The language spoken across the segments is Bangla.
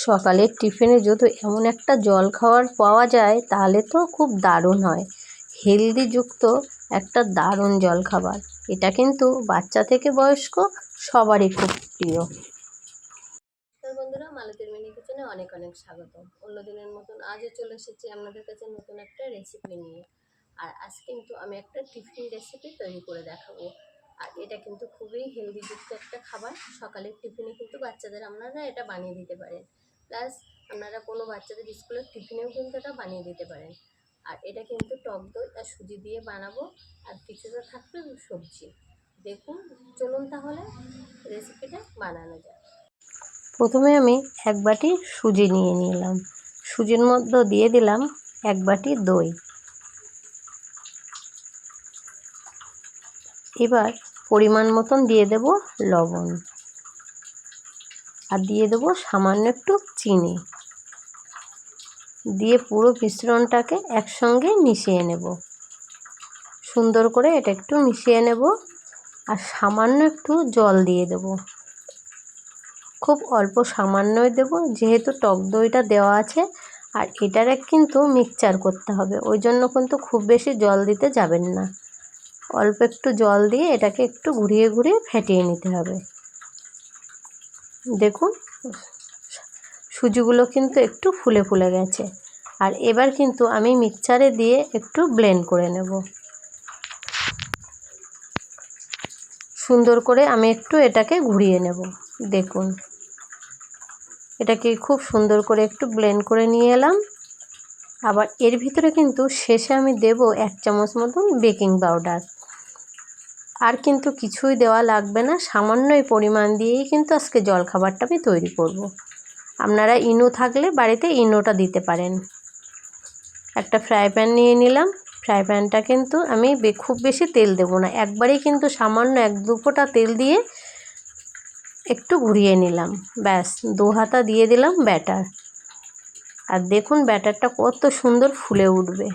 সকালের টিফিনে যদি এমন একটা জল খাওয়ার পাওয়া যায়, তাহলে তো খুব দারুণ হয়। হেলদি যুক্ত একটা দারুণ জল খাবার এটা কিন্তু বাচ্চা থেকে বয়স্ক সবারই খুব প্রিয়। বন্ধুরা, মালতীর মিনি কিচেনে অনেক অনেক স্বাগত অন্য দিনের মতন আজও চলে এসেছি আপনাদের কাছে নতুন একটা রেসিপি নিয়ে। আর আজ কিন্তু আমি একটা টিফিন রেসিপি তৈরি করে দেখাবো। আর এটা কিন্তু খুবই হেলদিযুক্ত একটা খাবার। সকালের টিফিনে কিন্তু বাচ্চাদের আপনারা এটা বানিয়ে দিতে পারেন। প্লাস আপনারা কোনো বাচ্চাদের স্কুলের টিফিনেও কিন্তু এটা বানিয়ে দিতে পারেন। আর এটা কিন্তু টক দই আর সুজি দিয়ে বানাবো। আর কিছুটা থাকবে সবজি। দেখুন, চলুন তাহলে রেসিপিটা বানানো যায় প্রথমে আমি এক বাটি সুজি নিয়ে নিলাম। সুজির মধ্যে দিয়ে দিলাম এক বাটি দই। এবার পরিমাণ মতন দিয়ে দেব লবণ। আর দিয়ে দেবো সামান্য একটু চিনি। দিয়ে পুরো মিশ্রণটাকে একসঙ্গে মিশিয়ে নেব। সুন্দর করে এটা একটু মিশিয়ে নেব আর সামান্য একটু জল দিয়ে দেব। খুব অল্প সামান্যই দেব, যেহেতু টক দইটা দেওয়া আছে আর এটারে কিন্তু মিক্সচার করতে হবে, ওই জন্য কিন্তু খুব বেশি জল দিতে যাবেন না। অল্প একটু জল দিয়ে এটাকে একটু ঘুরিয়ে ঘুরিয়ে ফেটিয়ে নিতে হবে। দেখুন, সুজিগুলো কিন্তু একটু ফুলে ফুলে গেছে। আর এবার কিন্তু আমি মিক্সচারে দিয়ে একটু ব্লেন্ড করে নেব। সুন্দর করে আমি একটু এটাকে ঘুরিয়ে নেব। দেখুন, এটাকে খুব সুন্দর করে একটু ব্লেন্ড করে নিয়ে এলাম। আবার এর ভিতরে কিন্তু শেষে আমি দেব এক চামচ মতন বেকিং পাউডার। আর কিন্তু কিছুই দেওয়া লাগবে না। সামান্যই পরিমাণ দিয়েই কিন্তু আজকে জলখাবারটা আমি তৈরি করব। আপনারা ইনো থাকলে বাড়িতে ইনোটা দিতে পারেন। একটা ফ্রাই প্যান নিয়ে নিলাম। ফ্রাই প্যানটা কিন্তু আমি খুব বেশি তেল দেবো না। একবারেই কিন্তু সামান্য এক দু ফোঁটা তেল দিয়ে একটু ঘুরিয়ে নিলাম। ব্যাস, দু হাতা দিয়ে দিলাম ব্যাটার। আর দেখুন ব্যাটারটা কত সুন্দর ফুলে উঠবে।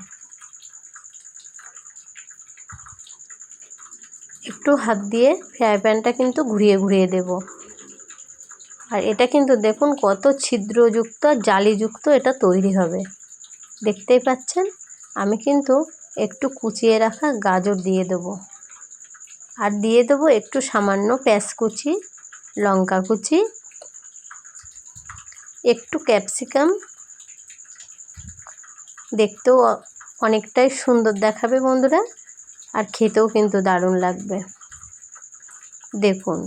একটু হাত দিয়ে ফ্রাই প্যানটা কিন্তু ঘুরিয়ে ঘুরিয়ে দেব। আর এটা কিন্তু দেখুন কত ছিদ্রযুক্ত জালিযুক্ত এটা তৈরি হবে। দেখতেই পাচ্ছেন? আমি কিন্তু একটু কুচিয়ে রাখা গাজর দিয়ে দেবো। আর দিয়ে দেবো একটু সামান্য পেঁয়াজ কুচি, লঙ্কা কুচি, একটু ক্যাপসিকাম। দেখতেও অনেকটাই সুন্দর দেখাবে বন্ধুরা। আর খেতেও কিন্তু দারুণ লাগবে। দেখুন,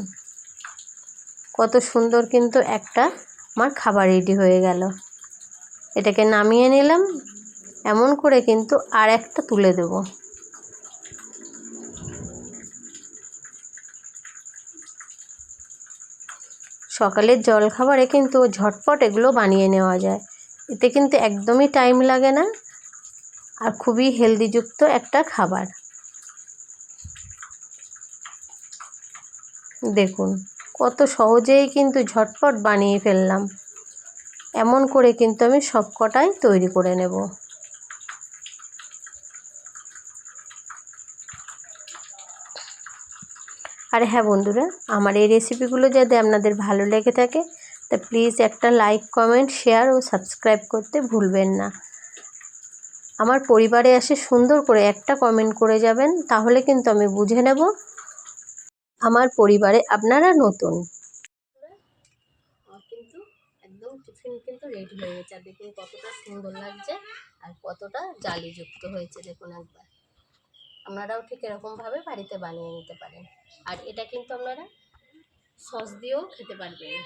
কত সুন্দর কিন্তু একটা আমার খাবার রেডি হয়ে গেল। এটাকে নামিয়ে নিলাম, এমন করে কিন্তু আর একটা তুলে দেব। সকালের জলখাবারে কিন্তু ঝটপট এগুলো বানিয়ে নেওয়া যায়। এতে কিন্তু একদমই টাইম লাগে না। আর খুবই হেলদিযুক্ত একটা খাবার। দেখুন, কত সহজেই কিন্তু ঝটপট বানিয়ে ফেললাম। এমন করে কিন্তু আমি সব কটাই তৈরি করে নেব। আর হ্যাঁ বন্ধুরা, আমার এই রেসিপিগুলো যদি আপনাদের ভালো লেগে থাকে, তা প্লিজ একটা লাইক, কমেন্ট, শেয়ার ও সাবস্ক্রাইব করতে ভুলবেন না। আমার পরিবারে এসে সুন্দর করে একটা কমেন্ট করে যাবেন, তাহলে কিন্তু আমি বুঝে নেব আমার পরিবারে আপনারা নতুন। কিন্তু একদম টিফিন কিন্তু রেডি হয়ে গেছে। আর কতটা সুন্দর লাগছে আর কতটা হয়েছে দেখুন একবার। আপনারাও ঠিক এরকমভাবে বাড়িতে বানিয়ে নিতে পারেন। আর এটা কিন্তু আপনারা সস দিয়েও খেতে পারবেন।